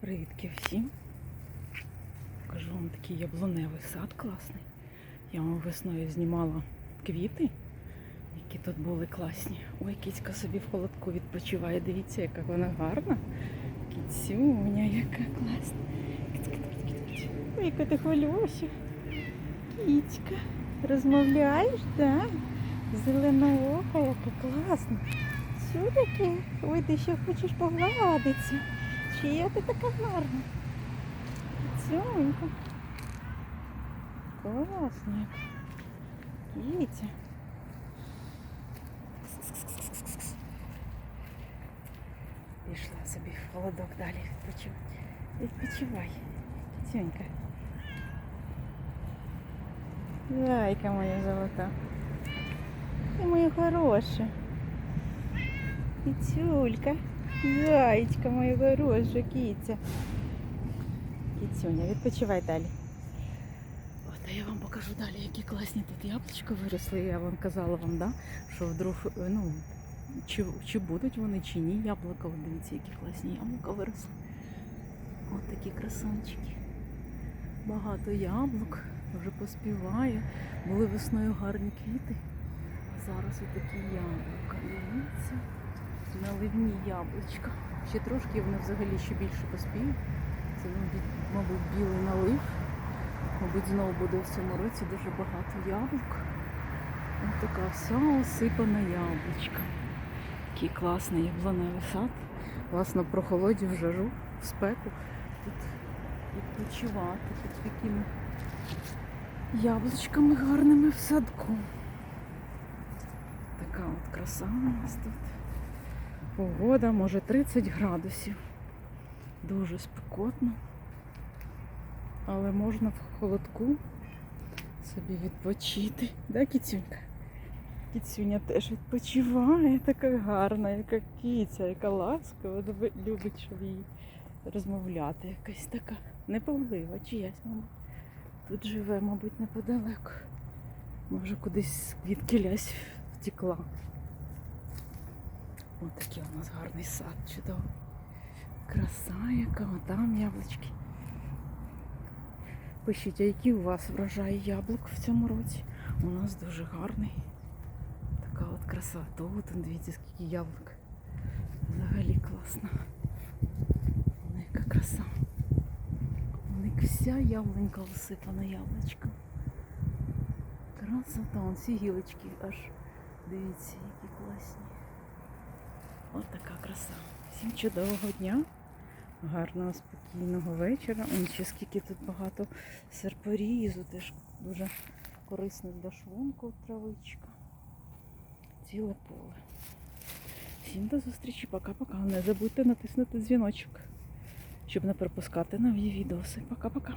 Привітки всім. Покажу вам такий яблуневий сад класний. Я вам весною знімала квіти, які тут були класні. Ой, кіцька собі в холодку відпочиває. Дивіться, яка вона гарна. Кіцюня, яка класна. Ой, яка ти хвилюся. Кіцька. Розмовляєш, так? Зелена ока, яка класна. Таке? Ой, ти ще хочеш погладитися. Чия ти така гарна? Цьонька. Класна. Кітя. Пішла собі в холодок далі відпочивати. Відпочивай, кітюнька. Зайка моя золота. Ти моя хороша. Кітюлька. Зайчка моя хороша, кіця. Кіцюня, відпочивай далі. От, а я вам покажу далі, які класні тут яблучка виросли. Я вам казала вам, да? що вдруг, ну, чи, чи будуть вони, чи ні яблука. От дивіться, які класні яблука виросли. От такі красунчики. Багато яблук, вже поспіває. Були весною гарні квіти. А зараз отакі яблука. Дивіться. Наливні яблучка. Ще трошки вони взагалі ще більше поспіють. Це, мабуть, білий налив. Мабуть, знову буде в цьому році дуже багато яблук. Ось така вся осипана яблучка. Який класний яблуневий сад. Власно, про холоді в жару, в спеку. Тут відпочивати під такими яблучками гарними в садку. Така от краса у нас тут. Погода може 30 градусів. Дуже спекотно. Але можна в холодку собі відпочити. Да, кіцюнька? Кіцюня теж відпочиває, така гарна, яка кіця, яка ласкава, люби- любить, щоб її розмовляти. Якась така неповлива, чиясь, мабуть. Тут живе, мабуть, неподалеку. Може кудись звідки лясь втекла. Ось такий у нас гарний сад, чудовий. Краса яка, там яблучки. Пишіть, а які у вас врожаї яблук в цьому році? У нас дуже гарний. Така от краса. Тут, дивіться, скільки яблук. Взагалі класно. Вона яка краса. Вона як вся яблунька осипана яблучком. Красота, вон всі гілочки аж дивіться, які класні. От така краса. Всім чудового дня, гарного спокійного вечора. Он ще скільки тут багато серпорізу, теж дуже корисно для шлунку травичка. Ціле поле. Всім до зустрічі, пока-пока. Не забудьте натиснути дзвіночок, щоб не пропускати нові відоси. Пока-пока.